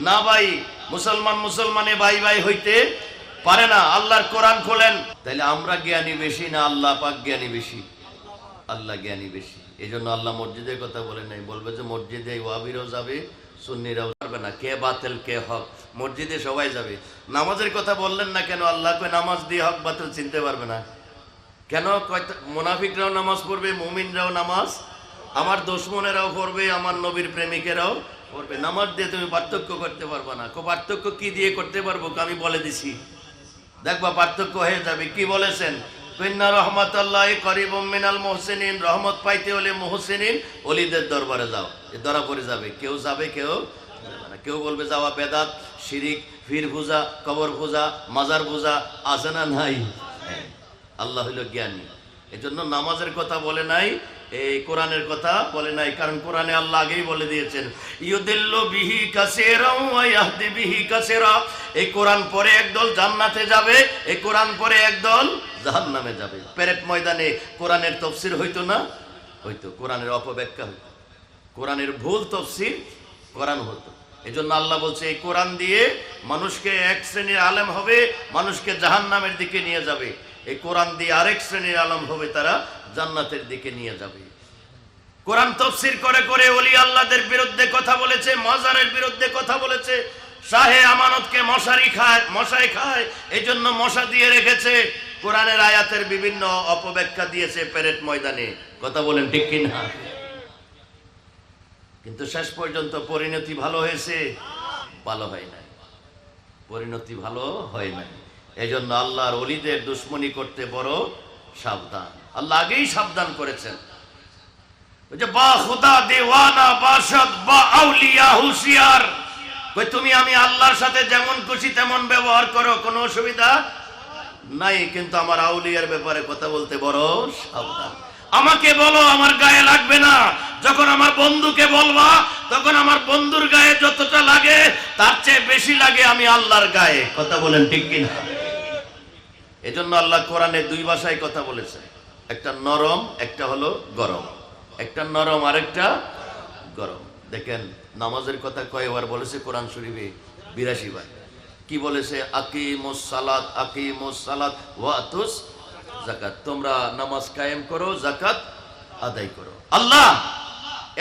না ভাই, মুসলমান মুসলমানে ভাই ভাই হইতে পারে না। আল্লাহর কোরআন খোলেন। তাইলে আমরা জ্ঞানী বেশি না আল্লাহ পাক জ্ঞানী বেশি? আল্লাহ জ্ঞানী বেশি। এই জন্য আল্লাহ মসজিদের কথা বলে নাই। বলবে যে মসজিদে ওয়াবিরও যাবে, সুন্নিরাও যাবে না। কে বাতিল, কে হক? মসজিদে সবাই যাবে। নামাজের কথা বললেন না কেন? আল্লাহ কই নামাজ দিয়ে হক বাতিল চিনতে পারবে না। কেন? কয়টা- মোনাফিকরাও নামাজ পড়বে, মুমিনরাও নামাজ আমার দুশ্মনেরাও পড়বে আমার নবীর প্রেমিকেরাও পড়বে। নামাজ দিয়ে তুমি পার্থক্য করতে পারবে না। কো পার্থক্য কি দিয়ে করতে পারব আমি বলে দিছি। দেখবা পার্থক্য হয়ে যাবে। কি বলেছেন? কন্যা রহমতাল্লাহ করিব মিনাল মোহসেনিন। রহমত পাইতে হলে মোহসেনিন অলিদের দরবারে যাও। এ ধরা পড়ে যাবে। কেউ যাবে কেউ। কেউ বলবে যাওয়া বেদাত শিরিক ফির পূজা কবর পূজা মাজার পূজা আছে না নাই? হ্যাঁ, আল্লাহ হইল জ্ঞানী। এজন্য নামাজের কথা বলে নাই। এই কোরআনের কথা বলে নাই, কারণ কোরআনে আল্লাহ আগেই বলে দিয়েছেন বিহি বিহি এই কোরআন পরে একদল জান্নাতে যাবে, এই কোরআন পরে একদল জাহান্নামে যাবে। পেরেট ময়দানে কোরআনের তফসির হইতো না? হইতো, কোরআনের অপব্যাখ্যা হইতো। কোরআনের ভুল তফসির কোরআন হতো। এজন্য আল্লাহ বলছে, এই কোরআন দিয়ে মানুষকে এক শ্রেণির আলেম হবে, মানুষকে জাহান্নামের দিকে নিয়ে যাবে। এই কোরআন দিয়ে আরেক শ্রেণির আলম হবে তারা জান্নাতের দিকে নিয়ে যাবে। কোরআন তফসির করে করে ওলি আল্লাহদের বিরুদ্ধে কথা বলেছে, মাজারের বিরুদ্ধে কথা বলেছে। শাহে আমানতকে মশারি খায়, মশাই খায় এই জন্য মশা দিয়ে রেখেছে। কোরআনের আয়াতের বিভিন্ন অপব্যাখ্যা দিয়েছে প্যারেড ময়দানে। কথা বলেন ঠিক কিনা? কিন্তু শেষ পর্যন্ত পরিণতি ভালো হয়েছে? ভালো হয় নাই। পরিণতি ভালো হয় নাই। এই জন্য আল্লাহর অলিদের দুশ্মনী করতে বড় সাবধান। আল্লাহ আগেই সাবধান করেছেন। ওই বা খুদা দেওয়ানা বাসদ বা আউলিয়া হুশিয়ার। কই, তুমি আমি আল্লাহর সাথে যেমন খুশি তেমন ব্যবহার করো, কোনো অসুবিধা নাই। কিন্তু আমার আউলিয়ার ব্যাপারে কথা বলতে বড় সাবধান। আমাকে বলো, আমার গায়ে লাগবে না। যখন আমার বন্ধুকে বলবা, তখন আমার বন্ধুর গায়ে যতটা লাগে, তার চেয়ে বেশি লাগে আমি আল্লাহর গায়ে। কথা বলেন ঠিক কিনা? এজন্য আল্লাহ কোরআনে দুই ভাষায় কথা বলেছে একটা নরম, একটা হলো গরম। একটা নরম আরেকটা গরম। দেখেন, নামাজের কথা কয়বার বলেছে কোরআন শরীফে বিরাশি বার। কি বলেছে? আকিমুস সালাত আকিমুস সালাত ওয়াতুস জাকাত তোমরা নামাজ কায়েম করো জাকাত আদায় করো। আল্লাহ,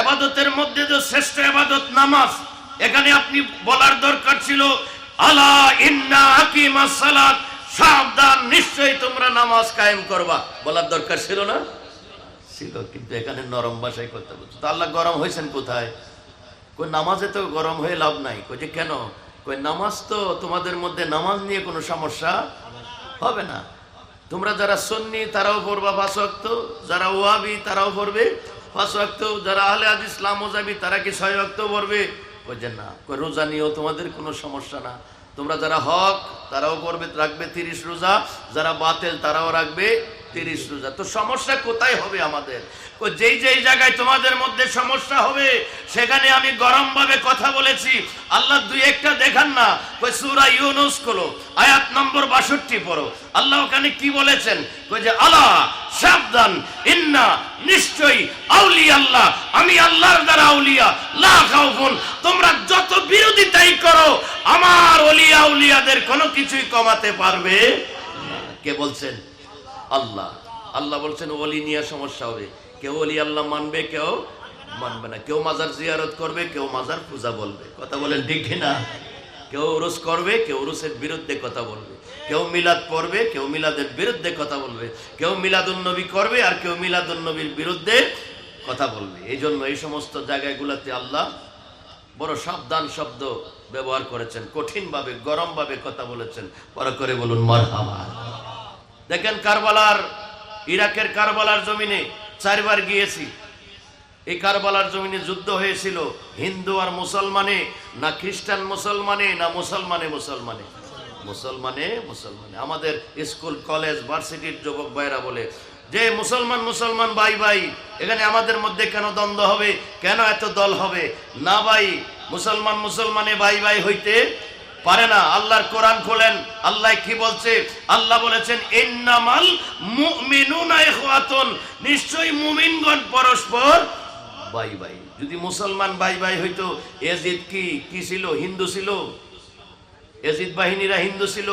এবাদতের মধ্যে যে শ্রেষ্ঠ এবাদত নামাজ, এখানে আপনি বলার দরকার ছিল, আলা ইন্না আকিমাস সালাত সাবধান, নিশ্চয়ই তোমরা নামাজ কায়েম করবা। বলার দরকার ছিল না? ছিল, কিন্তু এখানে নরম ভাষায় করতে বলছে। তো আল্লাহ গরম হয়েছেন কোথায়? কই, নামাজে তো গরম হয়ে লাভ নাই। কই যে কেন? কই, নামাজ তো তোমাদের মধ্যে নামাজ নিয়ে কোনো সমস্যা হবে না। তোমরা যারা সন্নি, তারাও পড়বা ওয়াক্ত। যারা ওয়াবি তারাও পড়বে ওয়াক্ত। যারা আহলে হাদিস ইসলাম যাবি তারা কি ছয় ওয়াক্ত পড়বে? কই যে না। কই, রোজা নিয়েও তোমাদের কোনো সমস্যা না। তোমরা যারা হক, তারাও করবে, রাখবে তিরিশ রোজা। যারা বাতেল, তারাও রাখবে তিরিশ রোজা। তো সমস্যা কোথায় হবে আমাদের? কই যেই যেই জায়গায় তোমাদের মধ্যে সমস্যা হবে, সেখানে আমি গরম ভাবে কথা বলেছি। আল্লাহ দুই একটা দেখান না, কই, সূরা ইউনুস খোলো, আয়াত নম্বর 62 পড়ো। আল্লাহ ওখানে কি বলেছেন? কই যে, আলা সাবধান ইন্না নিশ্চয়ই আউলি আল্লাহ, আমি আল্লাহর দ্বারা আউলিয়া, লা খাউফুন, তোমরা যত বিরোধিতাই করো, আমার ওলিয়া আউলিয়াদের কোনো কিছুই কমাতে পারবে কে বলছেন? আল্লাহ। আল্লাহ বলছেন, ওলি নিয়ে সমস্যা হবে। কেউ ওলি আল্লাহ মানবে, কেউ মানবে না। কেউ মাজার জিয়ারত করবে, কেউ মাজার পূজা বলবে। কথা বলেন ঠিক না? কেউ উরুস করবে, কেউ উরুসের বিরুদ্ধে কথা বলবে। কেউ মিলাদ পড়বে, কেউ মিলাদের বিরুদ্ধে কথা বলবে। কেউ মিলাদুল নবী করবে আর কেউ মিলাদুল নবীর বিরুদ্ধে কথা বলবে। এই জন্য এই সমস্ত জায়গাগুলোতে আল্লাহ বড় সাবধান শব্দ ব্যবহার করেছেন, কঠিনভাবে, গরমভাবে কথা বলেছেন। পরে করে বলুন, মারহাবা। দেখেন কারবালার, ইরাকের কারবালার জমিনে চারবার গিয়েছি। এই কারবালার জমিনে যুদ্ধ হয়েছিল। হিন্দু আর মুসলমানে, না খ্রিস্টান মুসলমানে, না মুসলমানে মুসলমানে। মুসলমানে মুসলমানে। আমাদের স্কুল, কলেজ, ভার্সিটির যুবক ভাইরা বলে, যে মুসলমান মুসলমান, ভাই ভাই, এখানে আমাদের মধ্যে কেন দ্বন্দ্ব হবে? কেন এত দল হবে? না, ভাই, মুসলমান, মুসলমানে ভাই ভাই হইতে পারে না। আল্লাহর কোরআন খোলেন। আল্লাহ কি বলছে? আল্লাহ বলেছেন, ইন্নামাল মুমিনুনা ইখওয়াতুন। নিশ্চয়ই মুমিনগণ পরস্পর ভাই ভাই যদি মুসলমান ভাই ভাই হইতো, এজিদ কি? কি ছিল? হিন্দু ছিল? এজিদ বাহিনীরা হিন্দু ছিল?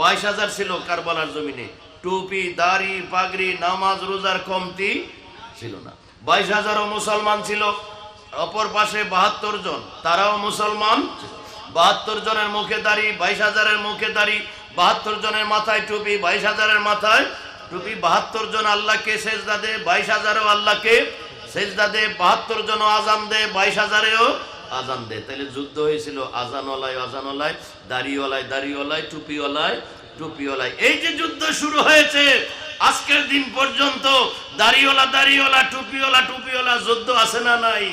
বাইশ হাজার ছিল কারবালার জমিনে। টুপি, দাড়ি, পাগড়ি, নামাজ, রোজার কমতি ছিল না। বাইশ হাজারও মুসলমান ছিল, অপর পাশে বাহাত্তর জন। তারাও মুসলমান বাহাত্তর জনের মুখে দাঁড়ি, বাইশ হাজারের মুখে দাঁড়ি, বাহাত্তর জনের মাথায় টুপি, বাইশ হাজারের মাথায় টুপি, বাহাত্তর জন আল্লাহকে সেজদা দে বাইশ হাজারও আল্লাহকে সেজদা দে বাহাত্তর জন আজান দে বাইশ হাজারেও আজান দে তাহলে যুদ্ধ হয়েছিল আজানওয়ালায় আজানওয়ালায় দাড়িওয়ালায় দাড়িওয়ালায়, টুপিওয়ালায় টুপিওয়ালায়। এই যে যুদ্ধ শুরু হয়েছে, আজকের দিন পর্যন্ত দাড়িওয়ালা দাড়িওয়ালা, টুপিওয়ালা টুপিওয়ালা, যুদ্ধ আছে না নাই?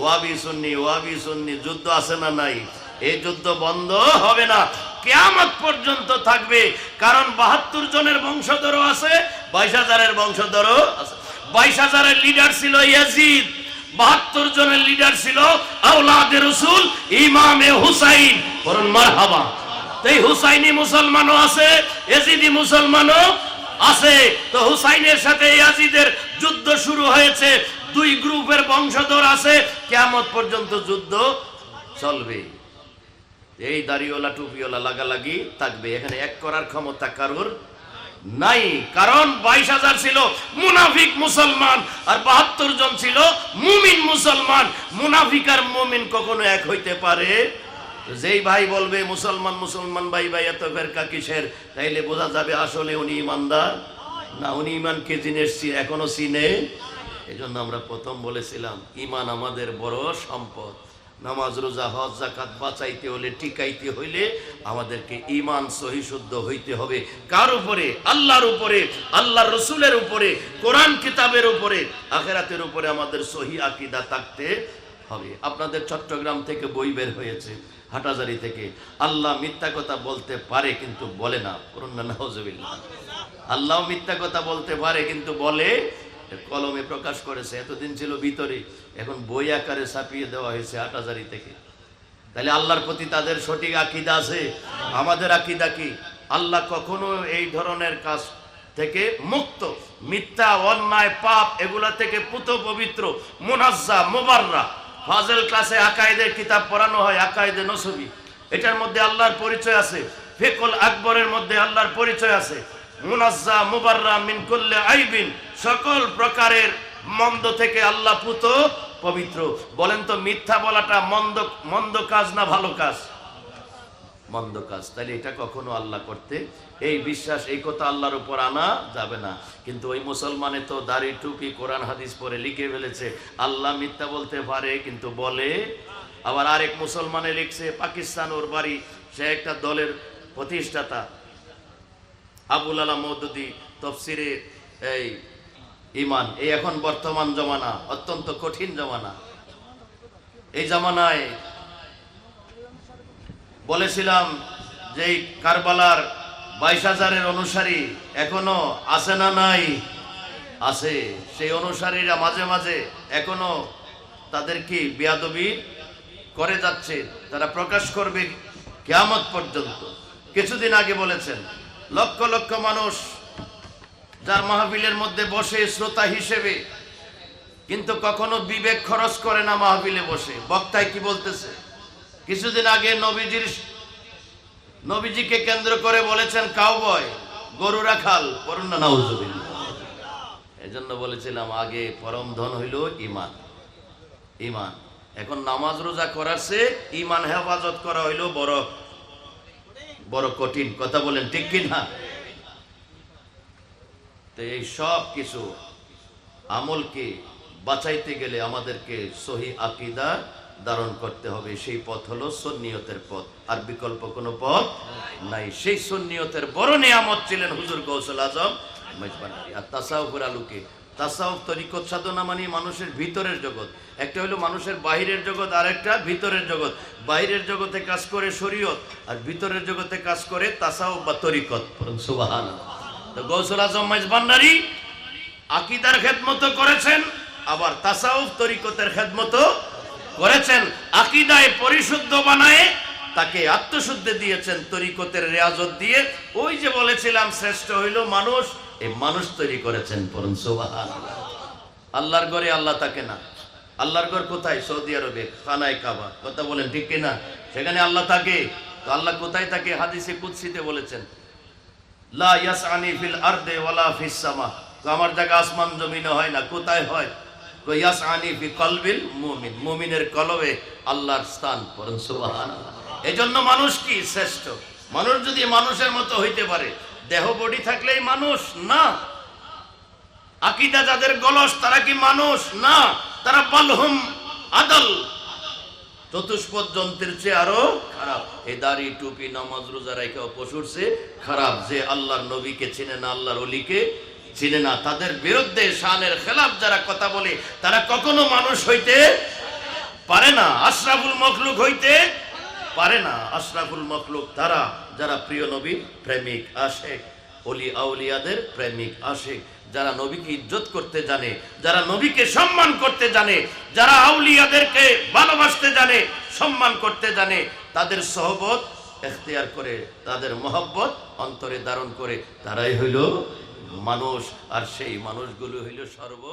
ওয়াবি সুন্নি ওয়াবি সুন্নি, যুদ্ধ আছে না নাই? এই যুদ্ধ বন্ধ হবে না। কেয়ামত পর্যন্ত থাকবে। কারণ বাহাত্তর জনের বংশধরও আছে, বাইশ হাজারের বংশধরও আছে। বাইশ হাজারের লিডার ছিল ইয়াজিদ। বাহাত্তর জনের লিডার ছিল আউলাদের রসুল ইমামে হুসাইন। বরং মারহাবা। এই হুসাইনি মুসলমানও আছে এজিদি মুসলমানও আছে। তো হুসাইনের সাথে ইয়াজিদের যুদ্ধ শুরু হয়েছে। দুই গ্রুপের বংশধর আছে। কেমত পর্যন্ত যুদ্ধ চলবে। এই দাড়িওয়ালা, টুপিওয়ালা লাগালাগি থাকবে। এখানে এক করার ক্ষমতা কারোর নাই। কারণ বাইশ হাজার ছিল মুনাফিক মুসলমান আর বাহাত্তর জন ছিল মুমিন মুসলমান। মুনাফিক আর মুমিন কখনো এক হইতে পারে? যেই ভাই বলবে, মুসলমান মুসলমান, ভাই ভাই, এত ফেরকা কিসের? তাইলে বোঝা যাবে আসলে উনি ইমানদার না উনি ইমানকে জিনিস এখনও চিনে? এই আমরা প্রথম বলেছিলাম, ইমান আমাদের বড় সম্পদ। নামাজ, রোজা, হজ জাকাত বাঁচাইতে হলে টিকাইতে হইলে আমাদেরকে ইমান সহি শুদ্ধ হইতে হবে। কার উপরে? আল্লাহর উপরে, আল্লাহর রসুলের উপরে, কোরআন কিতাবের উপরে, আখেরাতের উপরে আমাদের সহি আকিদা থাকতে হবে। আপনাদের চট্টগ্রাম থেকে বই বের হয়েছে হাটাজারি থেকে। আল্লাহ মিথ্যা কথা বলতে পারে কিন্তু বলে না। আল্লাহ মিথ্যা কথা বলতে পারে কিন্তু বলে কলমে প্রকাশ করেছে, এতদিন ছিল ভিতরে, এখন বই আকারে ছাপিয়ে দেওয়া হয়েছে হাটাজারি থেকে। তাহলে আল্লাহর প্রতি তাদের সঠিক আকিদা আছে? আমাদের আকিদা কি? আল্লাহ কখনো এই ধরনের কাজ থেকে মুক্ত, মিথ্যা, অন্যায়, পাপ, এগুলা থেকে পুত পবিত্র, মুনাজ্জা, মোবাররা। ফাজেল ক্লাসে আকায়েদের কিতাব পড়ানো হয়, আকায়েদে নসবি। এটার মধ্যে আল্লাহর পরিচয় আছে। ফেকুল আকবরের মধ্যে আল্লাহর পরিচয় আছে। মুনাজ্জা, মুবাররা, মিন আইবিন। সকল প্রকারের মন্দ থেকে আল্লাহ পুত পবিত্র। বলেন তো, মিথ্যা বলাটা মন্দ মন্দ কাজ না ভালো কাজ? মন্দ কাজ। তাহলে এটা কখনো আল্লাহ করতে এই বিশ্বাস, এই কথা আল্লাহর উপর আনা যাবে না। কিন্তু ওই মুসলমানে তো দাড়ি টুপি, কোরআন, হাদিস পরে লিখে ফেলেছে। আল্লাহ মিথ্যা বলতে পারে, কিন্তু বলে। আবার আরেক মুসলমানে লিখছে, পাকিস্তান ওর বাড়ি, সে একটা দলের প্রতিষ্ঠাতা। আবুল আলা মৌদুদি তফসিরে এই ইমান, এই এখন বর্তমান জমানা, অত্যন্ত কঠিন জমানা। এই জমানায় বলেছিলাম যে কারবালার বাইশ হাজারের অনুসারী এখনও আছে না নাই? আছে। সেই অনুসারীরা মাঝে মাঝে এখনও তাদের কি বিয়াদবি করে যাচ্ছে? তারা প্রকাশ করবে কেয়ামত পর্যন্ত। কিছুদিন আগে বলেছেন, লক্ষ লক্ষ মানুষ যার মাহফিলের মধ্যে বসে শ্রোতা হিসেবে। কিন্তু কখনো বিবেক খরচ করে না মাহফিলে বসে। বক্তায় কি বলতেছে? কিছুদিন আগে নবীজির নবীজিকে কেন্দ্র করে বলেছেন, কাউবয় গরু রাখাল না, নাউজুবিল্লাহ। এজন্য বলেছিলাম, আগে পরম ধন হইল ইমান ইমান এখন নামাজ রোজা করার সে ইমান হেফাজত করা হইল বড় বড় কঠিন। কথা বলেন ঠিক কি না তো এই সব কিছু আমলকে বাঁচাইতে গেলে আমাদেরকে সহি আকিদা ধারণ করতে হবে। সেই পথ হলো সন্নিয়তের পথ। আর বিকল্প কোনো পথ নাই। সেই সন্নিয়তের বড় নিয়ামত ছিলেন হুজুর কৌশল আজম আর তাসাউফের আলুকে। তাসাউফ তরিকত সাধনা মানে মানুষের ভিতরের জগৎ। একটা হলো মানুষের বাহিরের জগৎ আর একটা ভিতরের জগৎ। বাহিরের জগতে কাজ করে শরীয়ত, আর ভিতরের জগতে কাজ করে তাসাউফ বা তরিকত। সুবাহান তো গৌসল আজম মেজবান্ডারি আকিদার খেদমত করেছেন, আবার তাসাউফ তরিকতের খেদমত করেছেন। আকিদায় পরিশুদ্ধ বানায় তাকে আত্মশুদ্ধি দিয়েছেন তরিকতের রেয়াজত দিয়ে। ওই যে বলেছিলাম, শ্রেষ্ঠ হইল মানুষ, এই মানুষ তৈরি করেছেন পরম সুবহান আল্লাহর ঘরে আল্লাহ তাকে না। আল্লাহর ঘর কোথায়? সৌদি আরবে, খানায় কাবা। কথা বলেন ঠিক কিনা? সেখানে আল্লাহ থাকে। তো আল্লাহ কোথায় তাকে হাদিসে কুৎসিতে বলেছেন। আমার জায়গা আসমান জমিনে হয় না, কোথায় হয়? আল্লাহর স্থান মানুষ কি শ্রেষ্ঠ? মানুষ যদি মানুষের মতো হইতে পারে, দেহ বডি থাকলেই মানুষ না। আকিদা যাদের গলস, তারা কি মানুষ না? তারা বালহুম আদল। চতুষ্পদ যন্ত্রের চেয়ে আরও খারাপ। এই দাড়ি, টুপি, নামাজ, রোজা রেখে পশুর চেয়ে খারাপ। যে আল্লাহর নবীকে চিনে না, আল্লাহর অলিকে চিনে না, তাদের বিরুদ্ধে শানের খেলাফ যারা কথা বলে, তারা কখনো মানুষ হইতে পারে না। আশরাফুল মখলুক হইতে পারে না। আশরাফুল মখলুক তারা, যারা প্রিয় নবী, প্রেমিক, আশেক। অলি আউলিয়াদের প্রেমিক আসে, যারা নবীকে ইজ্জত করতে জানে, যারা নবীকে সম্মান করতে জানে, যারা আউলিয়াদেরকে ভালোবাসতে জানে, সম্মান করতে জানে, তাদের সহবত এখতিয়ার করে, তাদের মহব্বত অন্তরে ধারণ করে, তারাই হইল মানুষ। আর সেই মানুষগুলো হইল সর্ব